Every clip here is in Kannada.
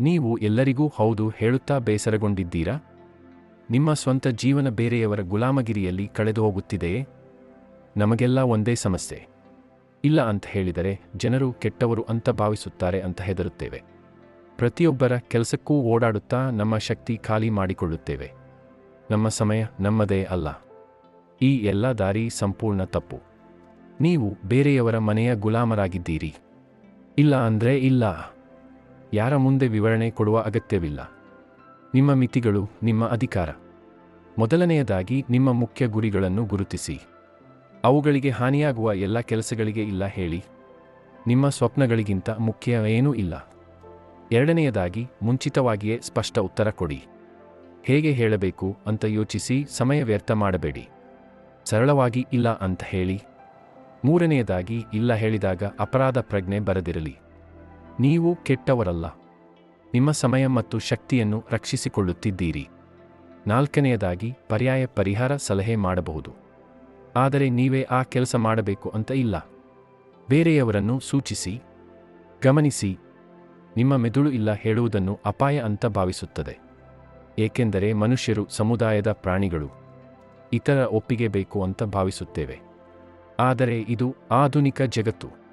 ನೀವು ಎಲ್ಲರಿಗೂ ಹೌದು ಹೇಳುತ್ತಾ ಬೇಸರಗೊಂಡಿದ್ದೀರಾ? ನಿಮ್ಮ ಸ್ವಂತ ಜೀವನ ಬೇರೆಯವರ ಗುಲಾಮಗಿರಿಯಲ್ಲಿ ಕಳೆದು ಹೋಗುತ್ತಿದೆಯೇ ನಮಗೆಲ್ಲ ಒಂದೇ ಸಮಸ್ಯೆ. ಇಲ್ಲ ಅಂತ ಹೇಳಿದರೆ ಜನರು ಕೆಟ್ಟವರು ಅಂತ ಭಾವಿಸುತ್ತಾರೆ ಅಂತ ಹೆದರುತ್ತೇವೆ. ಪ್ರತಿಯೊಬ್ಬರ ಕೆಲಸಕ್ಕೂ ಓಡಾಡುತ್ತಾ ನಮ್ಮ ಶಕ್ತಿ ಖಾಲಿ ಮಾಡಿಕೊಳ್ಳುತ್ತೇವೆ. ನಮ್ಮ ಸಮಯ ನಮ್ಮದೇ ಅಲ್ಲ. ಈ ಎಲ್ಲ ದಾರಿ ಸಂಪೂರ್ಣ ತಪ್ಪು. ನೀವು ಬೇರೆಯವರ ಮನೆಯ ಗುಲಾಮರಾಗಿದ್ದೀರಿ. ಇಲ್ಲ ಅಂದ್ರೆ ಇಲ್ಲ. ಯಾರ ಮುಂದೆ ವಿವರಣೆ ಕೊಡುವ ಅಗತ್ಯವಿಲ್ಲ. ನಿಮ್ಮ ಮಿತಿಗಳು ನಿಮ್ಮ ಅಧಿಕಾರ. ಮೊದಲನೆಯದಾಗಿ ನಿಮ್ಮ ಮುಖ್ಯ ಗುರಿಗಳನ್ನು ಗುರುತಿಸಿ. ಅವುಗಳಿಗೆ ಹಾನಿಯಾಗುವ ಎಲ್ಲ ಕೆಲಸಗಳಿಗೆ ಇಲ್ಲ ಹೇಳಿ. ನಿಮ್ಮ ಸ್ವಪ್ನಗಳಿಗಿಂತ ಮುಖ್ಯ ಏನೂ ಇಲ್ಲ. ಎರಡನೆಯದಾಗಿ ಮುಂಚಿತವಾಗಿಯೇ ಸ್ಪಷ್ಟ ಉತ್ತರ ಕೊಡಿ. ಹೇಗೆ ಹೇಳಬೇಕು ಅಂತ ಯೋಚಿಸಿ ಸಮಯ ವ್ಯರ್ಥ ಮಾಡಬೇಡಿ. ಸರಳವಾಗಿ ಇಲ್ಲ ಅಂತ ಹೇಳಿ. ಮೂರನೆಯದಾಗಿ ಇಲ್ಲ ಹೇಳಿದಾಗ ಅಪರಾಧ ಪ್ರಜ್ಞೆ ಬರದಿರಲಿ. ನೀವು ಕೆಟ್ಟವರಲ್ಲ. ನಿಮ್ಮ ಸಮಯ ಮತ್ತು ಶಕ್ತಿಯನ್ನು ರಕ್ಷಿಸಿಕೊಳ್ಳುತ್ತಿದ್ದೀರಿ. ನಾಲ್ಕನೆಯದಾಗಿ, ಪರ್ಯಾಯ ಪರಿಹಾರ ಸಲಹೆ ಮಾಡಬಹುದು. ಆದರೆ ನೀವೇ ಆ ಕೆಲಸ ಮಾಡಬೇಕು ಅಂತ ಇಲ್ಲ. ಬೇರೆಯವರನ್ನು ಸೂಚಿಸಿ, ಗಮನಿಸಿ, ನಿಮ್ಮ ಮೆದುಳು ಇಲ್ಲ ಹೇಳುವುದನ್ನು ಅಪಾಯ ಅಂತ ಭಾವಿಸುತ್ತದೆ. ಏಕೆಂದರೆ ಮನುಷ್ಯರು ಸಮುದಾಯದ ಪ್ರಾಣಿಗಳು. ಇತರ ಒಪ್ಪಿಗೆ ಬೇಕು ಅಂತ ಭಾವಿಸುತ್ತೇವೆ. ಆದರೆ ಇದು ಆಧುನಿಕ ಜಗತ್ತು.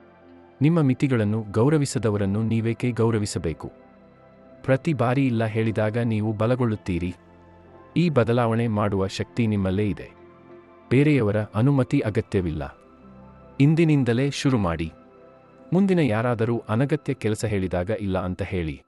ನಿಮ್ಮ ಮಿತಿಗಳನ್ನು ಗೌರವಿಸದವರನ್ನು ನೀವೇಕೆ ಗೌರವಿಸಬೇಕು? ಪ್ರತಿ ಬಾರಿ ಇಲ್ಲ ಹೇಳಿದಾಗ ನೀವು ಬಲಗೊಳ್ಳುತ್ತೀರಿ. ಈ ಬದಲಾವಣೆ ಮಾಡುವ ಶಕ್ತಿ ನಿಮ್ಮಲ್ಲೇ ಇದೆ. ಬೇರೆಯವರ ಅನುಮತಿ ಅಗತ್ಯವಿಲ್ಲ. ಇಂದಿನಿಂದಲೇ ಶುರು ಮಾಡಿ ಮುಂದಿನ ಯಾರಾದರೂ ಅನಗತ್ಯ ಕೆಲಸ ಹೇಳಿದಾಗ ಇಲ್ಲ ಅಂತ ಹೇಳಿ.